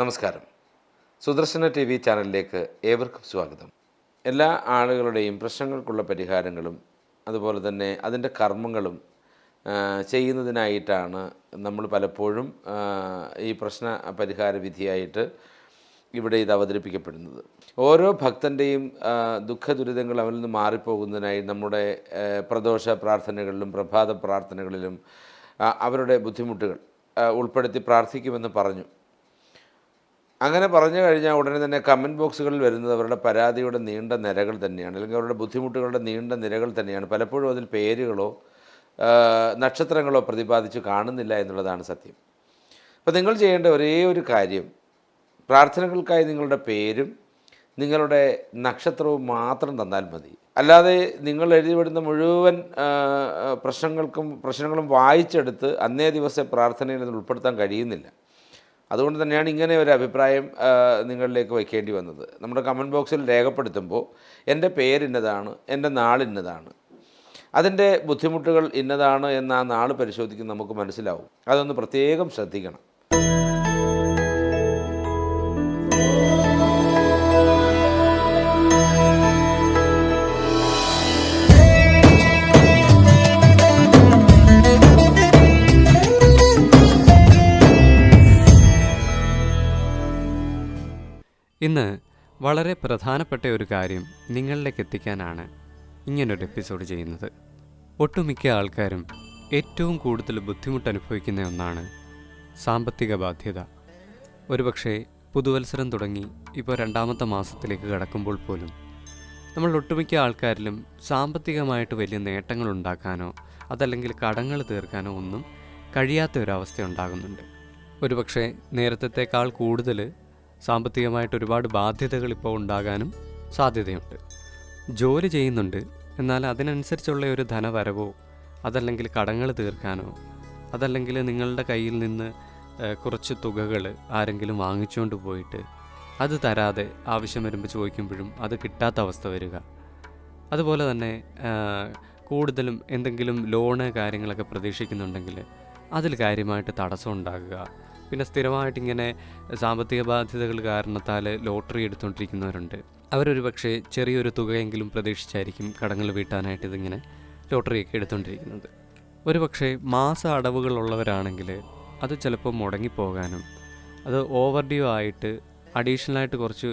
നമസ്കാരം. Sudarshana T V ചാനലിലേക്ക് ഏവർക്കും സ്വാഗതം. എല്ലാ ആളുകളുടെയും പ്രശ്നങ്ങൾക്കുള്ള പരിഹാരങ്ങളും അതുപോലെ തന്നെ അതിന്റെ കർമ്മങ്ങളും ചെയ്യുന്നതിനായിട്ടാണ് നമ്മൾ പലപ്പോഴും ഈ പ്രശ്ന പരിഹാര വിധിയായിട്ട് ഇവിടെ ഇത് അവതരിപ്പിക്കപ്പെടുന്നത്. ഓരോ ഭക്തന്റെയും ദുഃഖ ദുരിതങ്ങൾ അവനിൽ നിന്ന് മാറിപ്പോകുന്നതിനായി നമ്മുടെ പ്രദോഷ പ്രാർത്ഥനകളിലും പ്രഭാത പ്രാർത്ഥനകളിലും അവരുടെ ബുദ്ധിമുട്ടുകൾ ഉൾപ്പെടുത്തി പ്രാർത്ഥിക്കുമെന്ന് പറഞ്ഞു. അങ്ങനെ പറഞ്ഞു കഴിഞ്ഞാൽ ഉടനെ തന്നെ കമന്റ് ബോക്സുകളിൽ വരുന്നത് അവരുടെ പരാതിയുടെ നീണ്ട നിരകൾ തന്നെയാണ്. അല്ലെങ്കിൽ അവരുടെ ബുദ്ധിമുട്ടുകളുടെ നീണ്ട നിരകൾ തന്നെയാണ്. പലപ്പോഴും അതിൽ പേരുകളോ നക്ഷത്രങ്ങളോ പ്രതിപാദിച്ച് കാണുന്നില്ല എന്നുള്ളതാണ് സത്യം. അപ്പോൾ നിങ്ങൾ ചെയ്യേണ്ട ഒരേ ഒരു കാര്യം. പ്രാർത്ഥനകൾക്കായി നിങ്ങളുടെ പേരും നിങ്ങളുടെ നക്ഷത്രവും മാത്രം തന്നാൽ മതി. അല്ലാതെ നിങ്ങൾ എഴുതിവിടുന്ന മുഴുവൻ പ്രശ്നങ്ങൾക്കും പ്രശ്നങ്ങളും വായിച്ചെടുത്ത് അന്നേ ദിവസം പ്രാർത്ഥനയിൽ ഉൾപ്പെടുത്താൻ കഴിയുന്നില്ല. അതുകൊണ്ട് തന്നെയാണ് ഇങ്ങനെ ഒരു അഭിപ്രായം നിങ്ങളിലേക്ക് വയ്ക്കേണ്ടി വന്നത്. നമ്മുടെ കമന്റ് ബോക്സിൽ രേഖപ്പെടുത്തുമ്പോൾ എന്റെ പേരിന്നതാണ് എന്റെ നാളിന്നതാണ് അതിന്റെ ബുദ്ധിമുട്ടുകൾ ഇന്നതാണ് എന്ന് ആ നാൾ പരിശോധിക്കുന്ന നമുക്ക് മനസ്സിലാവും. അതൊന്ന് പ്രത്യേകം ശ്രദ്ധിക്കണം. ഇന്ന് വളരെ പ്രധാനപ്പെട്ട ഒരു കാര്യം നിങ്ങളിലേക്ക് എത്തിക്കാനാണ് ഇങ്ങനൊരു എപ്പിസോഡ് ചെയ്യുന്നത്. ഒട്ടുമിക്ക ആൾക്കാരും ഏറ്റവും കൂടുതൽ ബുദ്ധിമുട്ട് അനുഭവിക്കുന്ന ഒന്നാണ് സാമ്പത്തിക ബാധ്യത. ഒരുപക്ഷെ പുതുവത്സരം തുടങ്ങി ഇപ്പോൾ രണ്ടാമത്തെ മാസത്തിലേക്ക് കടക്കുമ്പോൾ പോലും നമ്മൾ ഒട്ടുമിക്ക ആൾക്കാരിലും സാമ്പത്തികമായിട്ട് വലിയ നേട്ടങ്ങൾ ഉണ്ടാക്കാനോ അതല്ലെങ്കിൽ കടങ്ങൾ തീർക്കാനോ ഒന്നും കഴിയാത്ത ഒരവസ്ഥ ഉണ്ടാകുന്നുണ്ട്. ഒരുപക്ഷെ നേരത്തെക്കാൾ കൂടുതൽ സാമ്പത്തികമായിട്ട് ഒരുപാട് ബാധ്യതകൾ ഇപ്പോൾ ഉണ്ടാകാനും സാധ്യതയുണ്ട്. ജോലി ചെയ്യുന്നുണ്ട്. എന്നാൽ അതിനനുസരിച്ചുള്ള ഒരു ധനവരവോ അതല്ലെങ്കിൽ കടങ്ങൾ തീർക്കാനോ അതല്ലെങ്കിൽ നിങ്ങളുടെ കയ്യിൽ നിന്ന് കുറച്ച് തുകകൾ ആരെങ്കിലും വാങ്ങിച്ചുകൊണ്ട് പോയിട്ട് അത് തരാതെ ആവശ്യം വരുമ്പോൾ ചോദിക്കുമ്പോഴും അത് കിട്ടാത്ത അവസ്ഥ വരിക. അതുപോലെ തന്നെ കൂടുതലും എന്തെങ്കിലും ലോണ് കാര്യങ്ങളൊക്കെ പ്രതീക്ഷിക്കുന്നുണ്ടെങ്കിൽ അതിൽ കാര്യമായിട്ട് തടസ്സം ഉണ്ടാകുക. പിന്നെ സ്ഥിരമായിട്ട് ഇങ്ങനെ സാമ്പത്തിക ബാധ്യതകൾ കാരണത്താൽ ലോട്ടറി എടുത്തുകൊണ്ടിരിക്കുന്നവരുണ്ട്. അവരൊരു പക്ഷേ ചെറിയൊരു തുകയെങ്കിലും പ്രതീക്ഷിച്ചായിരിക്കും കടങ്ങൾ വീട്ടാനായിട്ട് ഇതിങ്ങനെ ലോട്ടറിയൊക്കെ എടുത്തുകൊണ്ടിരിക്കുന്നത്. ഒരു പക്ഷേ മാസ അടവുകളുള്ളവരാണെങ്കിൽ അത് ചിലപ്പോൾ മുടങ്ങിപ്പോകാനും അത് ഓവർ ഡ്യൂ ആയിട്ട് അഡീഷണലായിട്ട് കുറച്ച്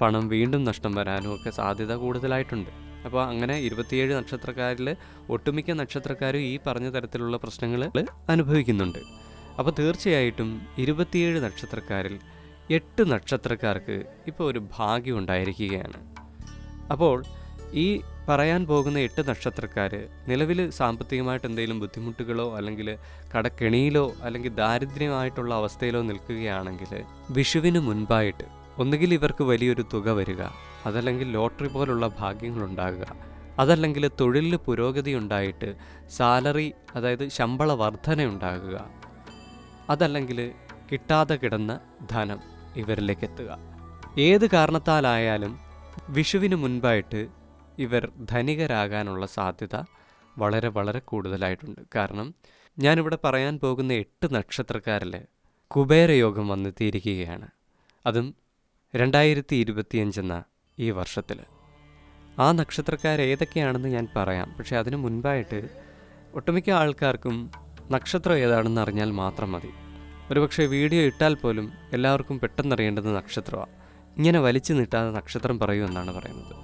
പണം വീണ്ടും നഷ്ടം വരാനും ഒക്കെ സാധ്യത കൂടുതലായിട്ടുണ്ട്. അപ്പോൾ അങ്ങനെ ഇരുപത്തിയേഴ് നക്ഷത്രക്കാരിൽ ഒട്ടുമിക്ക നക്ഷത്രക്കാരും ഈ പറഞ്ഞ തരത്തിലുള്ള പ്രശ്നങ്ങൾ അനുഭവിക്കുന്നുണ്ട്. അപ്പോൾ തീർച്ചയായിട്ടും ഇരുപത്തിയേഴ് നക്ഷത്രക്കാരിൽ എട്ട് നക്ഷത്രക്കാർക്ക് ഇപ്പോൾ ഒരു ഭാഗ്യം ഉണ്ടായിരിക്കുകയാണ്. അപ്പോൾ ഈ പറയാൻ പോകുന്ന എട്ട് നക്ഷത്രക്കാർ നിലവിൽ സാമ്പത്തികമായിട്ട് എന്തെങ്കിലും ബുദ്ധിമുട്ടുകളോ അല്ലെങ്കിൽ കടക്കെണിയിലോ അല്ലെങ്കിൽ ദാരിദ്ര്യമായിട്ടുള്ള അവസ്ഥയിലോ നിൽക്കുകയാണെങ്കിൽ വിഷുവിന് മുൻപായിട്ട് ഒന്നുകിൽ ഇവർക്ക് വലിയൊരു തുക വരിക അതല്ലെങ്കിൽ ലോട്ടറി പോലുള്ള ഭാഗ്യങ്ങൾ ഉണ്ടാകുക അതല്ലെങ്കിൽ തൊഴിലിൽ പുരോഗതി ഉണ്ടായിട്ട് സാലറി അതായത് ശമ്പള വർധന ഉണ്ടാകുക അതല്ലെങ്കിൽ കിട്ടാതെ കിടന്ന ധനം ഇവരിലേക്ക് എത്തുക ഏത് കാരണത്താലായാലും വിഷുവിന് മുൻപായിട്ട് ഇവർ ധനികരാകാനുള്ള സാധ്യത വളരെ വളരെ കൂടുതലായിട്ടുണ്ട്. കാരണം ഞാനിവിടെ പറയാൻ പോകുന്ന എട്ട് നക്ഷത്രക്കാരിൽ കുബേരയോഗം വന്നെത്തിയിരിക്കുകയാണ്. അതും രണ്ടായിരത്തി ഇരുപത്തിയഞ്ചെന്ന ഈ വർഷത്തിൽ ആ നക്ഷത്രക്കാർ ഏതൊക്കെയാണെന്ന് ഞാൻ പറയാം. പക്ഷേ അതിനു മുൻപായിട്ട് ഒട്ടുമിക്ക ആൾക്കാർക്കും നക്ഷത്രം ഏതാണെന്ന് അറിഞ്ഞാൽ മാത്രം മതി. ഒരുപക്ഷെ വീഡിയോ ഇട്ടാൽ പോലും എല്ലാവർക്കും പെട്ടെന്നറിയേണ്ടത് നക്ഷത്രമാണ് ഇങ്ങനെ വലിച്ചു നീട്ടാതെ നക്ഷത്രം പറയൂ എന്നാണ് പറയുന്നത്.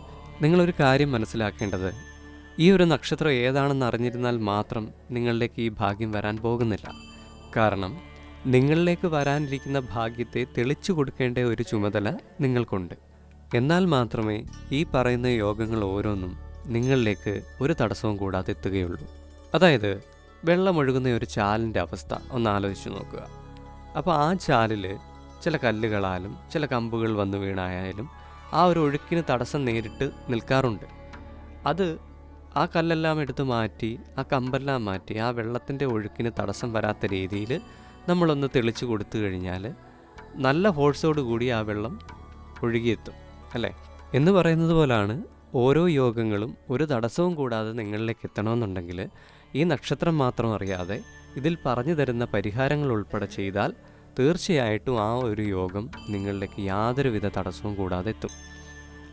നിങ്ങളൊരു കാര്യം മനസ്സിലാക്കേണ്ടത് ഈ ഒരു നക്ഷത്രം ഏതാണെന്ന് അറിഞ്ഞിരുന്നാൽ മാത്രം നിങ്ങളിലേക്ക് ഈ ഭാഗ്യം വരാൻ പോകുന്നില്ല. കാരണം നിങ്ങളിലേക്ക് വരാനിരിക്കുന്ന ഭാഗ്യത്തെ തെളിച്ചു കൊടുക്കേണ്ട ഒരു ചുമതല നിങ്ങൾക്കുണ്ട്. എന്നാൽ മാത്രമേ ഈ പറയുന്ന യോഗങ്ങൾ ഓരോന്നും നിങ്ങളിലേക്ക് ഒരു തടസ്സവും കൂടാതെ എത്തുകയുള്ളൂ. അതായത് വെള്ളമൊഴുകുന്ന ഒരു ചാലിന്റെ അവസ്ഥ ഒന്ന് ആലോചിച്ച് നോക്കുക. അപ്പോൾ ആ ചാലിൽ ചില കല്ലുകളാലും ചില കമ്പുകൾ വന്ന് വീണായാലും ആ ഒരു ഒഴുക്കിന് തടസ്സം നേരിട്ട് നിൽക്കാറുണ്ട്. അത് ആ കല്ലെല്ലാം എടുത്ത് മാറ്റി ആ കമ്പെല്ലാം മാറ്റി ആ വെള്ളത്തിന്റെ ഒഴുക്കിന് തടസ്സം വരാത്ത രീതിയിൽ നമ്മളൊന്ന് തെളിച്ച് കൊടുത്തു കഴിഞ്ഞാൽ നല്ല ഫോഴ്സോട് കൂടി ആ വെള്ളം ഒഴുകിയെത്തും അല്ലേ? എന്ന് പറയുന്നത് പോലാണ് ഓരോ യോഗങ്ങളും ഒരു തടസ്സവും കൂടാതെ നിങ്ങളിലേക്ക് എത്തണമെന്നുണ്ടെങ്കിൽ ഈ നക്ഷത്രം മാത്രം അറിയാതെ ഇതിൽ പറഞ്ഞു തരുന്ന പരിഹാരങ്ങൾ ഉൾപ്പെടെ ചെയ്താൽ തീർച്ചയായിട്ടും ആ ഒരു യോഗം നിങ്ങളിലേക്ക് യാതൊരുവിധ തടസ്സവും കൂടാതെ എത്തും.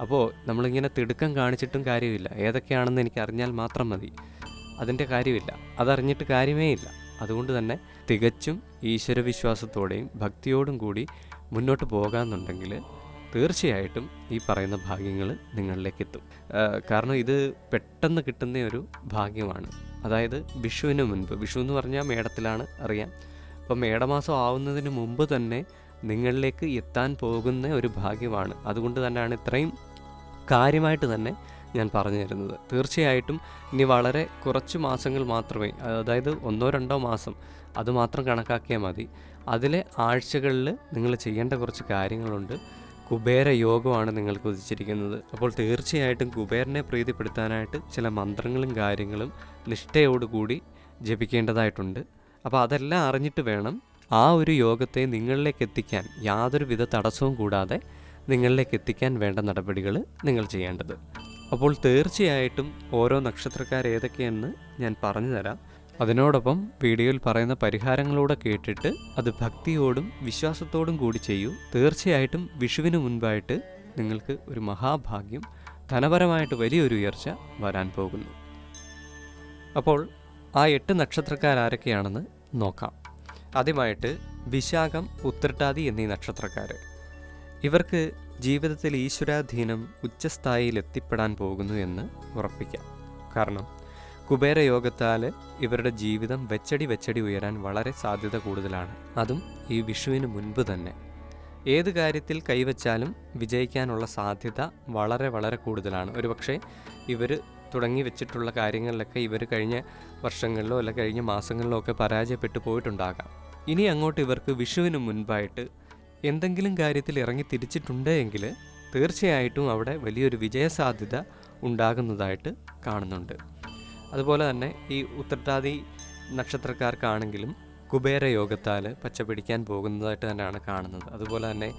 അപ്പോൾ നമ്മളിങ്ങനെ തിടുക്കം കാണിച്ചിട്ടും കാര്യമില്ല. ഏതൊക്കെയാണെന്ന് എനിക്ക് അറിഞ്ഞാൽ മാത്രം മതി. അതിന്റെ കാര്യമില്ല. അതറിഞ്ഞിട്ട് കാര്യമേ ഇല്ല. അതുകൊണ്ട് തന്നെ തികച്ചും ഈശ്വരവിശ്വാസത്തോടെയും ഭക്തിയോടും കൂടി മുന്നോട്ട് പോകാമെന്നുണ്ടെങ്കിൽ തീർച്ചയായിട്ടും ഈ പറയുന്ന ഭാഗ്യങ്ങൾ നിങ്ങളിലേക്ക് എത്തും. കാരണം ഇത് പെട്ടെന്ന് കിട്ടുന്ന ഒരു ഭാഗ്യമാണ്. അതായത് വിഷുവിന് മുൻപ്. വിഷു എന്ന് പറഞ്ഞാൽ മേടത്തിലാണ് അറിയാം. അപ്പോൾ മേടമാസം ആവുന്നതിന് മുമ്പ് തന്നെ നിങ്ങളിലേക്ക് എത്താൻ പോകുന്ന ഒരു ഭാഗ്യമാണ്. അതുകൊണ്ട് തന്നെയാണ് ഇത്രയും കാര്യമായിട്ട് തന്നെ ഞാൻ പറഞ്ഞു തരുന്നത്. തീർച്ചയായിട്ടും ഇനി വളരെ കുറച്ച് മാസങ്ങൾ മാത്രമേ അതായത് ഒന്നോ രണ്ടോ മാസം അതുമാത്രം കണക്കാക്കിയാൽ മതി. അതിലെ ആഴ്ചകളിൽ നിങ്ങൾ ചെയ്യേണ്ട കുറച്ച് കാര്യങ്ങളുണ്ട്. കുബേര യോഗമാണ് നിങ്ങൾക്ക് ഉദിച്ചിരിക്കുന്നത്. അപ്പോൾ തീർച്ചയായിട്ടും കുബേരനെ പ്രീതിപ്പെടുത്താനായിട്ട് ചില മന്ത്രങ്ങളും കാര്യങ്ങളും നിഷ്ഠയോടുകൂടി ജപിക്കേണ്ടതായിട്ടുണ്ട്. അപ്പോൾ അതെല്ലാം അറിഞ്ഞിട്ട് വേണം ആ ഒരു യോഗത്തെ നിങ്ങളിലേക്ക് എത്തിക്കാൻ. യാതൊരു വിധ തടസ്സവും കൂടാതെ നിങ്ങളിലേക്ക് എത്തിക്കാൻ വേണ്ട നടപടികൾ നിങ്ങൾ ചെയ്യേണ്ടത്. അപ്പോൾ തീർച്ചയായിട്ടും ഓരോ നക്ഷത്രക്കാർ ഏതൊക്കെയെന്ന് ഞാൻ പറഞ്ഞു തരാം. അതിനോടൊപ്പം വീഡിയോയിൽ പറയുന്ന പരിഹാരങ്ങളൂടെ കേട്ടിട്ട് അത് ഭക്തിയോടും വിശ്വാസത്തോടും കൂടി ചെയ്യൂ. തീർച്ചയായിട്ടും വിഷുവിന് മുൻപായിട്ട് നിങ്ങൾക്ക് ഒരു മഹാഭാഗ്യം ധനപരമായിട്ട് വലിയൊരു ഉയർച്ച വരാൻ പോകുന്നു. അപ്പോൾ ആ എട്ട് നക്ഷത്രക്കാരൊക്കെയാണെന്ന് നോക്കാം. ആദ്യമായിട്ട് വിശാഖം ഉത്രട്ടാതി എന്നീ നക്ഷത്രക്കാർ. ഇവർക്ക് ജീവിതത്തിൽ ഈശ്വരാധീനം ഉച്ചസ്ഥായിയിൽ എത്തിപ്പെടാൻ പോകുന്നു എന്ന് ഉറപ്പിക്കാം. കാരണം കുബേര യോഗത്താൽ ഇവരുടെ ജീവിതം വെച്ചടി വെച്ചടി ഉയരാൻ വളരെ സാധ്യത കൂടുതലാണ്. അതും ഈ വിഷുവിന് മുൻപ് തന്നെ. ഏത് കാര്യത്തിൽ കൈവച്ചാലും വിജയിക്കാനുള്ള സാധ്യത വളരെ വളരെ കൂടുതലാണ്. ഒരുപക്ഷെ ഇവർ തുടങ്ങി വെച്ചിട്ടുള്ള കാര്യങ്ങളിലൊക്കെ ഇവർ കഴിഞ്ഞ വർഷങ്ങളിലോ അല്ല കഴിഞ്ഞ മാസങ്ങളിലോ ഒക്കെ പരാജയപ്പെട്ടു പോയിട്ടുണ്ടാകാം. ഇനി അങ്ങോട്ട് ഇവർക്ക് വിഷുവിന് മുൻപായിട്ട് എന്തെങ്കിലും കാര്യത്തിൽ ഇറങ്ങി തിരിച്ചിട്ടുണ്ടെങ്കിൽ തീർച്ചയായിട്ടും അവിടെ വലിയൊരു വിജയസാധ്യത ഉണ്ടാകുന്നതായിട്ട് കാണുന്നുണ്ട്. അതുപോലെ തന്നെ ഈ ഉത്രട്ടാതി നക്ഷത്രക്കാർക്കാണെങ്കിലും കുബേരയോഗത്താൽ പച്ച പിടിക്കാൻ പോകുന്നതായിട്ട് തന്നെയാണ് കാണുന്നത്. അതുപോലെ തന്നെ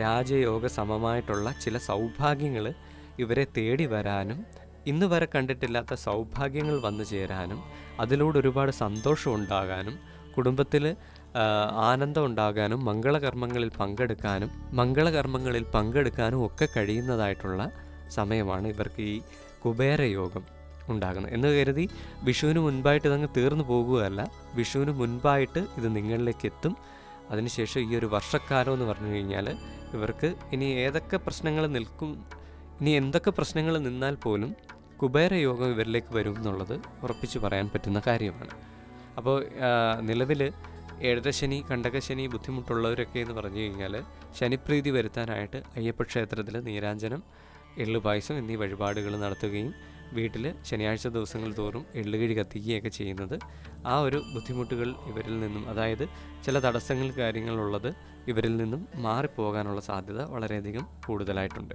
രാജയോഗ സമമായിട്ടുള്ള ചില സൗഭാഗ്യങ്ങൾ ഇവരെ തേടി വരാനും ഇന്ന് വരെ കണ്ടിട്ടില്ലാത്ത സൗഭാഗ്യങ്ങൾ വന്നു ചേരാനും അതിലൂടെ ഒരുപാട് സന്തോഷം ഉണ്ടാകാനും കുടുംബത്തിൽ ആനന്ദം ഉണ്ടാകാനും മംഗളകർമ്മങ്ങളിൽ പങ്കെടുക്കാനും മംഗളകർമ്മങ്ങളിൽ പങ്കെടുക്കാനും ഒക്കെ കഴിയുന്നതായിട്ടുള്ള സമയമാണ് ഇവർക്ക് ഈ കുബേര യോഗം ഉണ്ടാകുന്നത് എന്ന് കരുതി വിഷുവിന് മുൻപായിട്ട് ഇതങ്ങ് തീർന്നു പോകുകയല്ല. വിഷുവിന് മുൻപായിട്ട് ഇത് നിങ്ങളിലേക്ക് എത്തും. അതിനുശേഷം ഈ ഒരു വർഷക്കാലം എന്ന് പറഞ്ഞു കഴിഞ്ഞാൽ ഇവർക്ക് ഇനി ഏതൊക്കെ പ്രശ്നങ്ങൾ നിൽക്കും ഇനി എന്തൊക്കെ പ്രശ്നങ്ങൾ നിന്നാൽ പോലും കുബേര യോഗം ഇവരിലേക്ക് വരും എന്നുള്ളത് ഉറപ്പിച്ചു പറയാൻ പറ്റുന്ന കാര്യമാണ്. അപ്പോൾ നിലവിൽ ഏഴരശനി കണ്ടകശനി ബുദ്ധിമുട്ടുള്ളവരൊക്കെ എന്ന് പറഞ്ഞു കഴിഞ്ഞാൽ ശനിപ്രീതി വരുത്താനായിട്ട് അയ്യപ്പ ക്ഷേത്രത്തിൽ നീരാഞ്ജനം എള്ളുപായസം എന്നീ വഴിപാടുകൾ നടത്തുകയും വീട്ടിൽ ശനിയാഴ്ച ദിവസങ്ങൾ തോറും എള്ളുകിഴി കത്തിക്കുകയൊക്കെ ചെയ്യുന്നത് ആ ഒരു ബുദ്ധിമുട്ടുകൾ ഇവരിൽ നിന്നും അതായത് ചില തടസ്സങ്ങൾ കാര്യങ്ങളുള്ളത് ഇവരിൽ നിന്നും മാറിപ്പോകാനുള്ള സാധ്യത വളരെയധികം കൂടുതലായിട്ടുണ്ട്.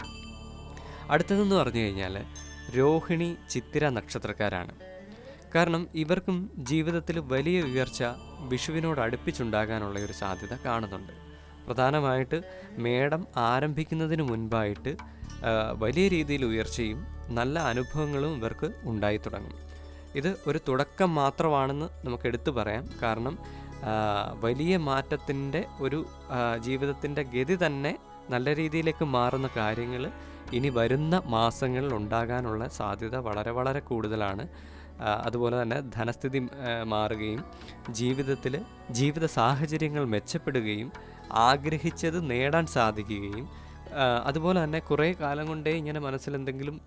അടുത്തതെന്ന് പറഞ്ഞു കഴിഞ്ഞാൽ രോഹിണി ചിത്തിര നക്ഷത്രക്കാരാണ്. കാരണം ഇവർക്കും ജീവിതത്തിൽ വലിയ ഉയർച്ച വിഷുവിനോട് അടുപ്പിച്ചുണ്ടാകാനുള്ള ഒരു സാധ്യത കാണുന്നുണ്ട്. പ്രധാനമായിട്ട് മേടം ആരംഭിക്കുന്നതിന് മുൻപായിട്ട് വലിയ രീതിയിൽ ഉയർച്ചയും നല്ല അനുഭവങ്ങളും ഇവർക്ക് ഉണ്ടായി തുടങ്ങും. ഇത് ഒരു തുടക്കം മാത്രമാണെന്ന് നമുക്ക് എടുത്തു പറയാം. കാരണം വലിയ മാറ്റത്തിന്റെ ഒരു ജീവിതത്തിന്റെ ഗതി തന്നെ നല്ല രീതിയിലേക്ക് മാറുന്ന കാര്യങ്ങൾ ഇനി വരുന്ന മാസങ്ങളിൽ ഉണ്ടാകാനുള്ള സാധ്യത വളരെ വളരെ കൂടുതലാണ്. അതുപോലെ തന്നെ ധനസ്ഥിതി മാറുകയും ജീവിതത്തിൽ ജീവിത സാഹചര്യങ്ങൾ മെച്ചപ്പെടുകയും ആഗ്രഹിച്ചത് നേടാൻ സാധിക്കുകയും അതുപോലെ തന്നെ കുറേ കാലം കൊണ്ടേ ഇങ്ങനെ മനസ്സിൽ എന്തെങ്കിലും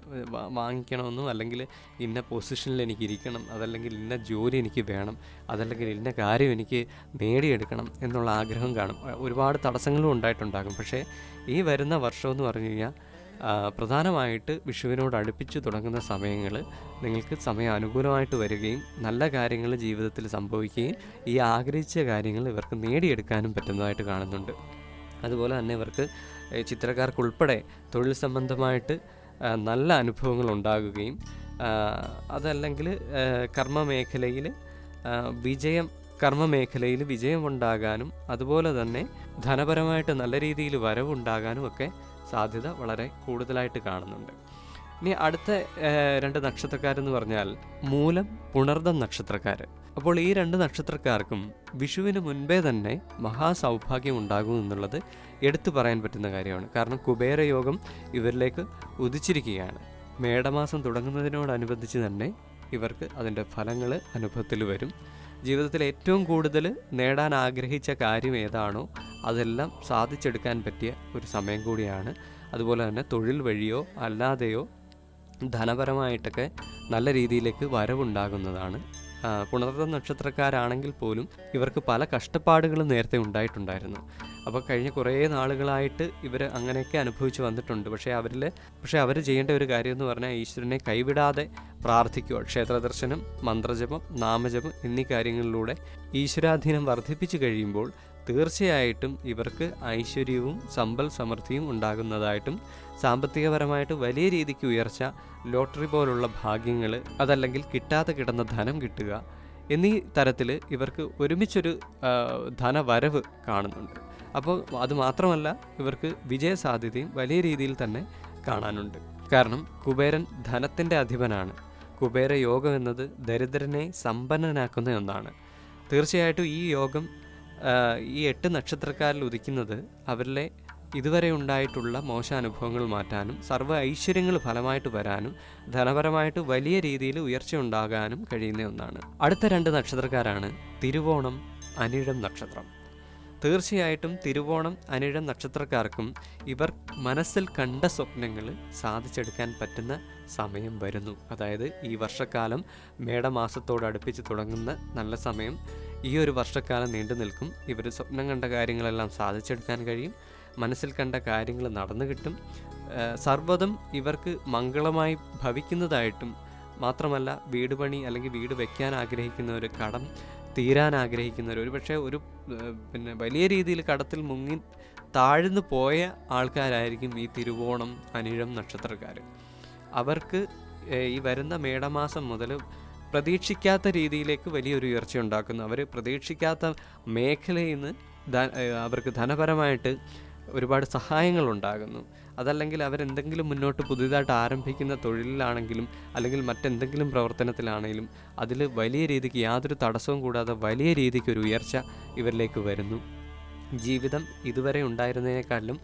വാങ്ങിക്കണമെന്നും അല്ലെങ്കിൽ ഇന്ന പൊസിഷനിൽ എനിക്ക് ഇരിക്കണം അതല്ലെങ്കിൽ ഇന്ന ജോലി എനിക്ക് വേണം അതല്ലെങ്കിൽ ഇന്ന കാര്യം എനിക്ക് നേടിയെടുക്കണം എന്നുള്ള ആഗ്രഹം കാണും. ഒരുപാട് തടസ്സങ്ങളും ഉണ്ടായിട്ടുണ്ടാകും. പക്ഷേ ഈ വരുന്ന വർഷം എന്ന് പറഞ്ഞു കഴിഞ്ഞാൽ പ്രധാനമായിട്ട് വിഷുവിനോട് അടുപ്പിച്ച് തുടങ്ങുന്ന സമയങ്ങൾ നിങ്ങൾക്ക് സമയം അനുകൂലമായിട്ട് വരികയും നല്ല കാര്യങ്ങൾ ജീവിതത്തിൽ സംഭവിക്കുകയും ഈ ആഗ്രഹിച്ച കാര്യങ്ങൾ ഇവർക്ക് നേടിയെടുക്കാനും പറ്റുന്നതായിട്ട് കാണുന്നുണ്ട്. അതുപോലെ തന്നെ ഇവർക്ക് ഏ, ചിത്രക്കാർക്കുൾപ്പെടെ തൊഴിൽ സംബന്ധമായിട്ട് നല്ല അനുഭവങ്ങൾ ഉണ്ടാകുകയും അതല്ലെങ്കിൽ കർമ്മ മേഖലയിൽ വിജയം കർമ്മ മേഖലയിൽ വിജയമുണ്ടാകാനും അതുപോലെ തന്നെ ധനപരമായിട്ട് നല്ല രീതിയിൽ വരവുണ്ടാകാനും ഒക്കെ സാധ്യത വളരെ കൂടുതലായിട്ട് കാണുന്നുണ്ട്. ഇനി അടുത്ത രണ്ട് നക്ഷത്രക്കാരെന്ന് പറഞ്ഞാൽ മൂലം പുണർദം നക്ഷത്രക്കാർ അപ്പോൾ ഈ രണ്ട് നക്ഷത്രക്കാർക്കും വിഷുവിന് മുൻപേ തന്നെ മഹാസൗഭാഗ്യം ഉണ്ടാകും എന്നുള്ളത് എടുത്തു പറയാൻ പറ്റുന്ന കാര്യമാണ്. കാരണം കുബേരയോഗം ഇവരിലേക്ക് ഉദിച്ചിരിക്കുകയാണ്. മേടമാസം തുടങ്ങുന്നതിനോടനുബന്ധിച്ച് തന്നെ ഇവർക്ക് അതിന്റെ ഫലങ്ങൾ അനുഭവത്തിൽ വരും. ജീവിതത്തിൽ ഏറ്റവും കൂടുതൽ നേടാൻ ആഗ്രഹിച്ച കാര്യം ഏതാണോ അതെല്ലാം സാധിച്ചെടുക്കാൻ പറ്റിയ ഒരു സമയം കൂടിയാണ്. അതുപോലെ തന്നെ തൊഴിൽ വഴിയോ അല്ലാതെയോ ധനപരമായിട്ടൊക്കെ നല്ല രീതിയിലേക്ക് വരവുണ്ടാകുന്നതാണ് ആ, പുണർന്ന നക്ഷത്രക്കാരാണെങ്കിൽ പോലും ഇവർക്ക് പല കഷ്ടപ്പാടുകളും നേരത്തെ ഉണ്ടായിട്ടുണ്ടായിരുന്നു. അപ്പോൾ കഴിഞ്ഞ കുറേ നാളുകളായിട്ട് ഇവർ അങ്ങനെയൊക്കെ അനുഭവിച്ച് വന്നിട്ടുണ്ട്. പക്ഷേ അവരിൽ പക്ഷേ അവർ ചെയ്യേണ്ട ഒരു കാര്യം എന്ന് പറഞ്ഞാൽ ഈശ്വരനെ കൈവിടാതെ പ്രാർത്ഥിക്കുക. ക്ഷേത്രദർശനം മന്ത്രജപം നാമജപം എന്നീ കാര്യങ്ങളിലൂടെ ഈശ്വരാധീനം വർദ്ധിപ്പിച്ചു കഴിയുമ്പോൾ തീർച്ചയായിട്ടും ഇവർക്ക് ഐശ്വര്യവും സമ്പൽ സമൃദ്ധിയും ഉണ്ടാകുന്നതായിട്ടും സാമ്പത്തികപരമായിട്ട് വലിയ രീതിക്ക് ഉയർച്ച ലോട്ടറി പോലുള്ള ഭാഗ്യങ്ങൾ അതല്ലെങ്കിൽ കിട്ടാതെ കിടന്ന ധനം കിട്ടുക എന്നീ തരത്തിൽ ഇവർക്ക് ഒരുമിച്ചൊരു ധനവരവ് കാണുന്നുണ്ട്. അപ്പോൾ അതുമാത്രമല്ല ഇവർക്ക് വിജയസാധ്യതയും വലിയ രീതിയിൽ തന്നെ കാണാനുണ്ട്. കാരണം കുബേരൻ ധനത്തിന്റെ അധിപനാണ്. കുബേര യോഗം എന്നത് ദരിദ്രനെ സമ്പന്നനാക്കുന്ന ഒന്നാണ്. തീർച്ചയായിട്ടും ഈ യോഗം ഈ എട്ട് നക്ഷത്രക്കാരിൽ ഉദിക്കുന്നത് അവരിലെ ഇതുവരെ ഉണ്ടായിട്ടുള്ള മോശാനുഭവങ്ങൾ മാറ്റാനും സർവ ഐശ്വര്യങ്ങൾ ഫലമായിട്ട് വരാനും ധനപരമായിട്ട് വലിയ രീതിയിൽ ഉയർച്ച ഉണ്ടാകാനും കഴിയുന്ന ഒന്നാണ്. അടുത്ത രണ്ട് നക്ഷത്രക്കാരാണ് തിരുവോണം അനിഴം നക്ഷത്രം. തീർച്ചയായിട്ടും തിരുവോണം അനിഴം നക്ഷത്രക്കാർക്കും ഇവർ മനസ്സിൽ കണ്ട സ്വപ്നങ്ങൾ സാധിച്ചെടുക്കാൻ പറ്റുന്ന സമയം വരുന്നു. അതായത് ഈ വർഷക്കാലം മേടമാസത്തോട് അടുപ്പിച്ച് തുടങ്ങുന്ന നല്ല സമയം. ഈ ഒരു വർഷക്കാലം നീണ്ടു നിൽക്കും. ഇവർ സ്വപ്നം കണ്ട കാര്യങ്ങളെല്ലാം സാധിച്ചെടുക്കാൻ കഴിയും. മനസ്സിൽ കണ്ട കാര്യങ്ങൾ നടന്നു കിട്ടും. സർവതും ഇവർക്ക് മംഗളമായി ഭവിക്കുന്നതായിട്ടും മാത്രമല്ല വീട് പണി അല്ലെങ്കിൽ വീട് വെക്കാൻ ആഗ്രഹിക്കുന്നവർ കടം തീരാൻ ആഗ്രഹിക്കുന്നവർ ഒരു പക്ഷേ ഒരു പിന്നെ വലിയ രീതിയിൽ കടത്തിൽ മുങ്ങി താഴ്ന്നു പോയ ആൾക്കാരായിരിക്കും ഈ തിരുവോണം അനിഴം നക്ഷത്രക്കാർ അവർക്ക് ഈ വരുന്ന മേടമാസം മുതൽ പ്രതീക്ഷിക്കാത്ത രീതിയിലേക്ക് വലിയൊരു ഉയർച്ച ഉണ്ടാക്കുന്നു. അവർ പ്രതീക്ഷിക്കാത്ത മേഖലയിൽ നിന്ന് അവർക്ക് ധനപരമായിട്ട് ഒരുപാട് സഹായങ്ങളുണ്ടാകുന്നു. അതല്ലെങ്കിൽ അവരെന്തെങ്കിലും മുന്നോട്ട് പുതിയതായിട്ട് ആരംഭിക്കുന്ന തൊഴിലിലാണെങ്കിലും അല്ലെങ്കിൽ മറ്റെന്തെങ്കിലും പ്രവർത്തനത്തിലാണെങ്കിലും അതിൽ വലിയ രീതിക്ക് യാതൊരു തടസ്സവും കൂടാതെ വലിയ രീതിക്ക് ഒരു ഉയർച്ച ഇവരിലേക്ക് വരുന്നു. ജീവിതം ഇതുവരെ ഉണ്ടായിരുന്നതിനേക്കാളും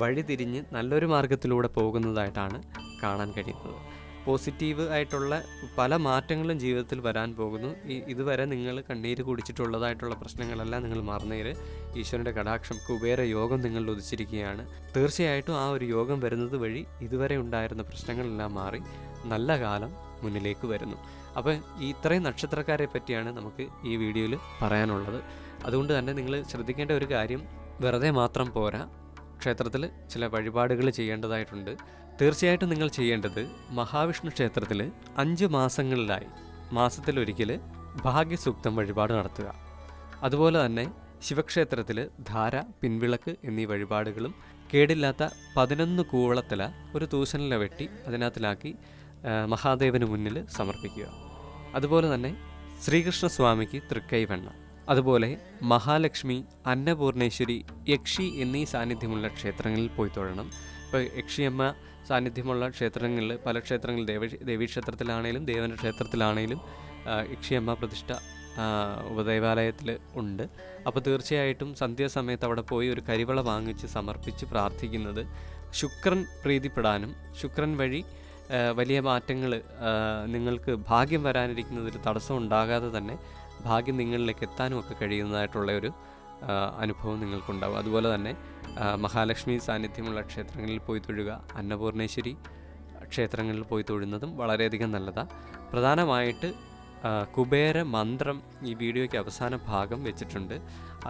വഴിതിരിഞ്ഞ് നല്ലൊരു മാർഗത്തിലൂടെ പോകുന്നതായിട്ടാണ് കാണാൻ കഴിയുന്നത്. പോസിറ്റീവ് ആയിട്ടുള്ള പല മാറ്റങ്ങളും ജീവിതത്തിൽ വരാൻ പോകുന്നു. ഈ ഇതുവരെ നിങ്ങൾ കണ്ണീര് കുടിച്ചിട്ടുള്ളതായിട്ടുള്ള പ്രശ്നങ്ങളെല്ലാം നിങ്ങൾ മറന്നേര്. ഈശ്വരന്റെ കടാക്ഷം കുബേര യോഗം നിങ്ങൾ ഉദിച്ചിരിക്കുകയാണ്. തീർച്ചയായിട്ടും ആ ഒരു യോഗം വരുന്നത് വഴി ഇതുവരെ ഉണ്ടായിരുന്ന പ്രശ്നങ്ങളെല്ലാം മാറി നല്ല കാലം മുന്നിലേക്ക് വരുന്നു. അപ്പോൾ ഈ ഇത്രയും നക്ഷത്രക്കാരെ പറ്റിയാണ് നമുക്ക് ഈ വീഡിയോയിൽ പറയാനുള്ളത്. അതുകൊണ്ട് തന്നെ നിങ്ങൾ ശ്രദ്ധിക്കേണ്ട ഒരു കാര്യം വെറുതെ മാത്രം പോരാ. ക്ഷേത്രത്തിൽ ചില വഴിപാടുകൾ ചെയ്യേണ്ടതായിട്ടുണ്ട്. തീർച്ചയായിട്ടും നിങ്ങൾ ചെയ്യേണ്ടത് മഹാവിഷ്ണു ക്ഷേത്രത്തിൽ അഞ്ച് മാസങ്ങളിലായി മാസത്തിലൊരിക്കൽ ഭാഗ്യസൂക്തം വഴിപാട് നടത്തുക. അതുപോലെ തന്നെ ശിവക്ഷേത്രത്തിൽ ധാര പിൻവിളക്ക് എന്നീ വഴിപാടുകളും കേടില്ലാത്ത പതിനൊന്ന് കൂവളത്തില ഒരു തൂശനില വെട്ടി അതിനകത്തിലാക്കി മഹാദേവന് മുന്നിൽ സമർപ്പിക്കുക. അതുപോലെ തന്നെ ശ്രീകൃഷ്ണസ്വാമിക്ക് തൃക്കൈവെണ്ണ. അതുപോലെ മഹാലക്ഷ്മി അന്നപൂർണേശ്വരി യക്ഷി എന്നീ സാന്നിധ്യമുള്ള ക്ഷേത്രങ്ങളിൽ പോയി തൊഴണം. ഇപ്പോൾ യക്ഷിയമ്മ സാന്നിധ്യമുള്ള ക്ഷേത്രങ്ങളിൽ പല ക്ഷേത്രങ്ങളിൽ ദേവ ദേവീക്ഷേത്രത്തിലാണേലും ദേവന്റെ ക്ഷേത്രത്തിലാണേലും യക്ഷിയമ്മ പ്രതിഷ്ഠ ഉപദേവാലയത്തിൽ ഉണ്ട്. അപ്പോൾ തീർച്ചയായിട്ടും സന്ധ്യാസമയത്ത് അവിടെ പോയി ഒരു കരിവള വാങ്ങിച്ച് സമർപ്പിച്ച് പ്രാർത്ഥിക്കുന്നത് ശുക്രൻ പ്രീതിപ്പെടാനും ശുക്രൻ വഴി വലിയ മാറ്റങ്ങൾ നിങ്ങൾക്ക് ഭാഗ്യം വരാനിരിക്കുന്നതിൽ തടസ്സം ഉണ്ടാകാതെ തന്നെ ഭാഗ്യം നിങ്ങളിലേക്ക് എത്താനും ഒക്കെ കഴിയുന്നതായിട്ടുള്ള ഒരു അനുഭവം നിങ്ങൾക്കുണ്ടാവും. അതുപോലെ തന്നെ മഹാലക്ഷ്മി സാന്നിധ്യമുള്ള ക്ഷേത്രങ്ങളിൽ പോയി തൊഴുക അന്നപൂർണേശ്വരി ക്ഷേത്രങ്ങളിൽ പോയി തൊഴുന്നതും വളരെയധികം നല്ലതാണ് പ്രധാനമായിട്ട് കുബേര മന്ത്രം ഈ വീഡിയോയ്ക്ക് അവസാന ഭാഗം വെച്ചിട്ടുണ്ട്.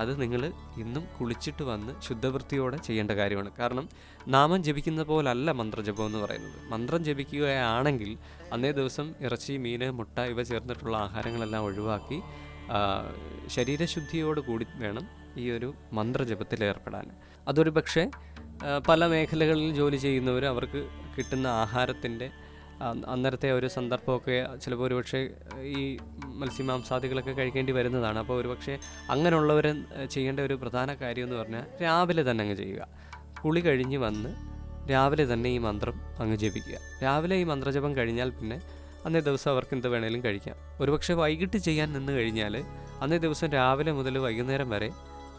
അത് നിങ്ങൾ ഇന്നും കുളിച്ചിട്ട് വന്ന് ശുദ്ധവൃത്തിയോടെ ചെയ്യേണ്ട കാര്യമാണ്. കാരണം നാമം ജപിക്കുന്ന പോലല്ല മന്ത്രജപം എന്ന് പറയുന്നത്. മന്ത്രം ജപിക്കുകയാണെങ്കിൽ അന്നേ ദിവസം ഇറച്ചി മീന് മുട്ട ഇവ ചേർന്നിട്ടുള്ള ആഹാരങ്ങളെല്ലാം ഒഴിവാക്കി ശരീരശുദ്ധിയോട് കൂടി വേണം ഈ ഒരു മന്ത്രജപത്തിൽ ഏർപ്പെടാൻ. അതൊരു പക്ഷേ പല മേഖലകളിൽ ജോലി ചെയ്യുന്നവർ അവർക്ക് കിട്ടുന്ന ആഹാരത്തിന്റെ അന്നേരത്തെ ഒരു സന്ദർഭമൊക്കെ ചിലപ്പോൾ ഒരുപക്ഷെ ഈ മത്സ്യമാംസാദികളൊക്കെ കഴിക്കേണ്ടി വരുന്നതാണ്. അപ്പോൾ ഒരുപക്ഷെ അങ്ങനെയുള്ളവർ ചെയ്യേണ്ട ഒരു പ്രധാന കാര്യം എന്ന് പറഞ്ഞാൽ രാവിലെ തന്നെ അങ്ങ് ചെയ്യുക. കുളി കഴിഞ്ഞ് വന്ന് രാവിലെ തന്നെ ഈ മന്ത്രം അങ്ങ് ജപിക്കുക. രാവിലെ ഈ മന്ത്രജപം കഴിഞ്ഞാൽ പിന്നെ അന്നേ ദിവസം അവർക്ക് എന്ത് വേണേലും കഴിക്കാം. ഒരുപക്ഷെ വൈകിട്ട് ചെയ്യാൻ നിന്ന് കഴിഞ്ഞാൽ അന്നേ ദിവസം രാവിലെ മുതൽ വൈകുന്നേരം വരെ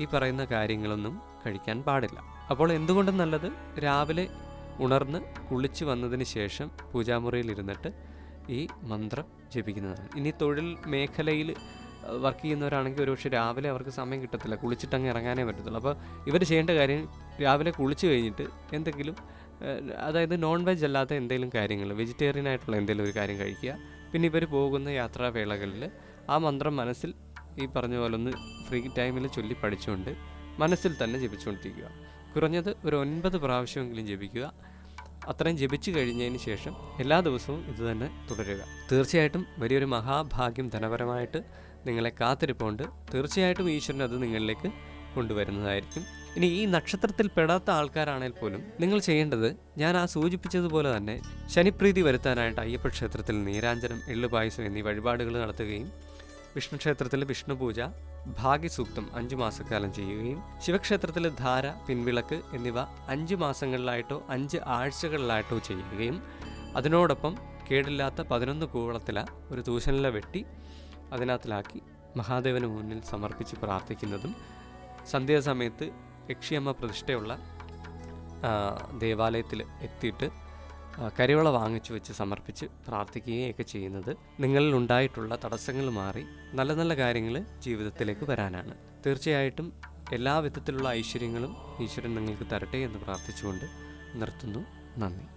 ഈ പറയുന്ന കാര്യങ്ങളൊന്നും കഴിക്കാൻ പാടില്ല. അപ്പോൾ എന്തുകൊണ്ടും നല്ലത് രാവിലെ ഉണർന്ന് കുളിച്ച് വന്നതിന് ശേഷം പൂജാമുറിയിൽ ഇരുന്നിട്ട് ഈ മന്ത്രം ജപിക്കുന്നതാണ്. ഇനി തൊഴിൽ മേഖലയിൽ വർക്ക് ചെയ്യുന്നവരാണെങ്കിൽ ഒരുപക്ഷെ രാവിലെ അവർക്ക് സമയം കിട്ടത്തില്ല. കുളിച്ചിട്ട് അങ്ങ് ഇറങ്ങാനേ പറ്റത്തുള്ളൂ. അപ്പോൾ ഇവർ ചെയ്യേണ്ട കാര്യം രാവിലെ കുളിച്ച് കഴിഞ്ഞിട്ട് എന്തെങ്കിലും അതായത് നോൺ വെജ് അല്ലാത്ത എന്തെങ്കിലും കാര്യങ്ങൾ വെജിറ്റേറിയൻ ആയിട്ടുള്ള എന്തെങ്കിലും ഒരു കാര്യം കഴിക്കുക. പിന്നെ ഇവർ പോകുന്ന യാത്രാവേളകളിൽ ആ മന്ത്രം മനസ്സിൽ ഈ പറഞ്ഞ പോലെ ഒന്ന് ഫ്രീ ടൈമിൽ ചൊല്ലി പഠിച്ചുകൊണ്ട് മനസ്സിൽ തന്നെ ജപിച്ചുകൊണ്ടിരിക്കുക. കുറഞ്ഞത് ഒരു ഒൻപത് പ്രാവശ്യമെങ്കിലും ജപിക്കുക. അത്രയും ജപിച്ചു കഴിഞ്ഞതിന് ശേഷം എല്ലാ ദിവസവും ഇത് തന്നെ തുടരുക. തീർച്ചയായിട്ടും വലിയൊരു മഹാഭാഗ്യം ധനപരമായിട്ട് നിങ്ങളെ കാത്തിരിപ്പുണ്ട്. തീർച്ചയായിട്ടും ഈശ്വരൻ അത് നിങ്ങളിലേക്ക് കൊണ്ടുവരുന്നതായിരിക്കും. ഇനി ഈ നക്ഷത്രത്തിൽ പെടാത്ത ആൾക്കാരാണെങ്കിൽ പോലും നിങ്ങൾ ചെയ്യേണ്ടത് ഞാൻ ആ സൂചിപ്പിച്ചതുപോലെ തന്നെ ശനിപ്രീതി വരുത്താനായിട്ട് അയ്യപ്പ ക്ഷേത്രത്തിൽ നീരാഞ്ജനം എള്ളുപായസം എന്നീ വഴിപാടുകൾ നടത്തുകയും വിഷ്ണു ക്ഷേത്രത്തിൽ വിഷ്ണു പൂജ ഭാഗ്യസൂക്തം അഞ്ചു മാസക്കാലം ചെയ്യുകയും ശിവക്ഷേത്രത്തിലെ ധാര പിൻവിളക്ക് എന്നിവ അഞ്ച് മാസങ്ങളിലായിട്ടോ അഞ്ച് ആഴ്ചകളിലായിട്ടോ ചെയ്യുകയും അതിനോടൊപ്പം കേടില്ലാത്ത പതിനൊന്ന് കൂവളത്തില ഒരു തൂശനില വെട്ടി അതിനകത്തിലാക്കി മഹാദേവന് മുന്നിൽ സമർപ്പിച്ച് പ്രാർത്ഥിക്കുന്നതും സന്ധ്യാസമയത്ത് യക്ഷിയമ്മ പ്രതിഷ്ഠയുള്ള ദേവാലയത്തിൽ എത്തിയിട്ട് കരിവള വാങ്ങിച്ചു വെച്ച് സമർപ്പിച്ച് പ്രാർത്ഥിക്കുകയൊക്കെ ചെയ്യുന്നത് നിങ്ങളിൽ ഉണ്ടായിട്ടുള്ള തടസ്സങ്ങൾ മാറി നല്ല നല്ല കാര്യങ്ങൾ ജീവിതത്തിലേക്ക് വരാനാണ്. തീർച്ചയായിട്ടും എല്ലാ വിധത്തിലുള്ള ഐശ്വര്യങ്ങളും ഈശ്വരൻ നിങ്ങൾക്ക് തരട്ടെ എന്ന് പ്രാർത്ഥിച്ചുകൊണ്ട് നിർത്തുന്നു. നന്ദി.